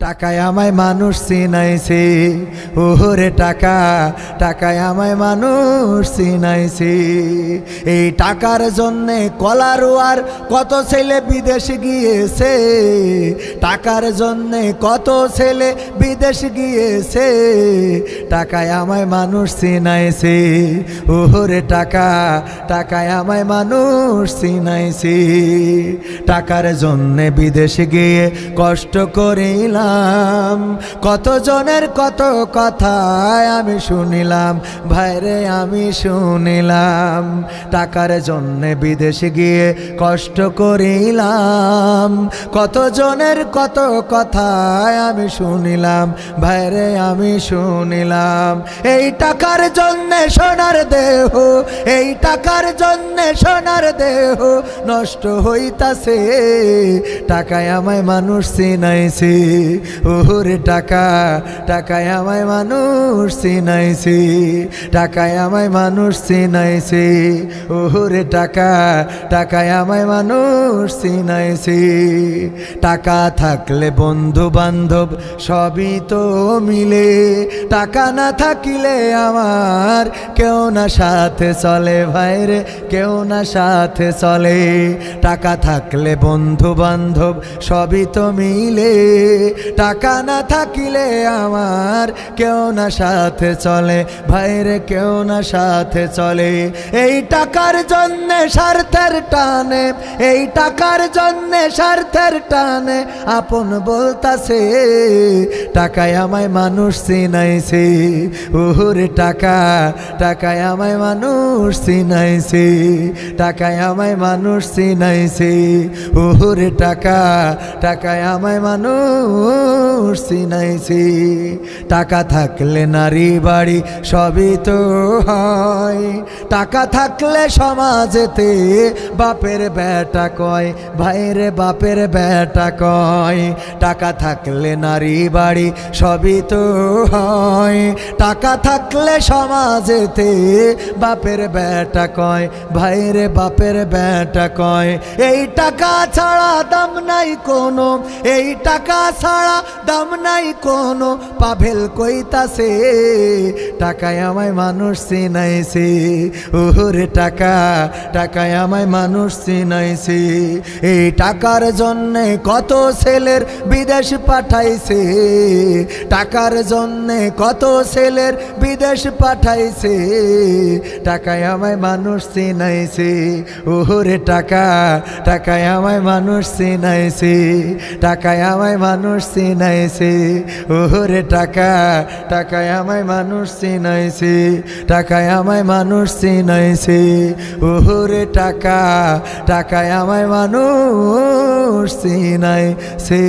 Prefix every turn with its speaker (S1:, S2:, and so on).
S1: টাকায় আমায় মানুষ চিনাইছে। ওহরে টাকা, টাকায় আমায় মানুষ চিনাইছে। এই টাকার জন্যে কলারোয়ার কত ছেলে বিদেশ গিয়েছে? টাকার জন্যে কত ছেলে বিদেশ গিয়েছে? টাকায় আমায় মানুষ চিনাইছে। ওহরে টাকা, টাকায় আমায় মানুষ চিনাইছে। টাকার জন্যে বিদেশে গিয়ে কষ্ট করিলাম। কত জনের কত কথায় আমি শুনিলাম। ভাইরে, আমি শুনিলাম। টাকার জন্যে বিদেশে গিয়ে কষ্ট করিলাম। কত জনের কত কথায় আমি শুনিলাম। ভাইরে, আমি শুনিলাম। এই টাকার জন্যে সোনার দেহ, এই টাকার জন্যে সোনার দেহ নষ্ট হইতাছে। টাকায় আমায় মানুষ চিনাইছে ওরে টাকা। টাকায় আমায় মানুষ চিনাইছে, টাকায় আমায় মানুষ চিনাইছে ওরে টাকা। টাকায় আমায় মানুষ চিনাইছে। টাকা থাকলে বন্ধু বান্ধব সবই তো মিলে, টাকা না থাকিলে আমার কেউ না সাথে চলে ভাইরে কেউ না সাথে চলে। টাকা থাকলে বন্ধু বান্ধব, সবই তো মিলে। টাকা না থাকিলে আমার কেউ না সাথে চলে ভাইরে কেউ না সাথে চলে। এই টাকার জন্যে স্বার্থের টানে, এই টাকার জন্যে স্বার্থের টানে আপন বলতাছে, টাকায় আমায় মানুষ চিনাইছে। ওহরে টাকা টাকায় আমায় মানুষ চিনাইছে, টাকায় আমায় মানুষ চিনাইছে। ওহরে টাকা, টাকায় আমায় মানুষ চিনাইছে। টাকা থাকলে নারী বাড়ি সবই তো হয়। টাকা থাকলে সমাজেতে বাপের বেটা কয়, ভাইরে বাপের বেটা কয়। টাকা থাকলে নারী বাড়ি সবই তো হয়। টাকা থাকলে সমাজেতে বাপের বেটা কয়, ভাইরে বাপের বেটা কয়, এই টাকা ছাড়া দাম নাই কোনো, এই টাকা ছাড়া দাম নাই কোনো, পাভেল কইতাছে, টাকায় আমায় মানুষ চিনাইছে ওরে টাকা, টাকায় আমায় মানুষ চিনাইছে, এই টাকার জন্যে কত ছেলের বিদেশ পাঠাইছে, টাকার জন্যে কত ছেলের বিদেশ পাঠাইছে টাকায় আমায় মানুষ চিনাইছে। ওরে টাকা, টাকায় আমায় মানুষ চিনাইছে, টাকায় আমায় মানুষ চিনাইছে। ওরে টাকা, টাকায় আমায় মানুষ চিনাইছে, টাকায় আমায় মানুষ চিনাইছে। ওরে টাকা, টাকায় আমায় মানুষ চিনাইছে।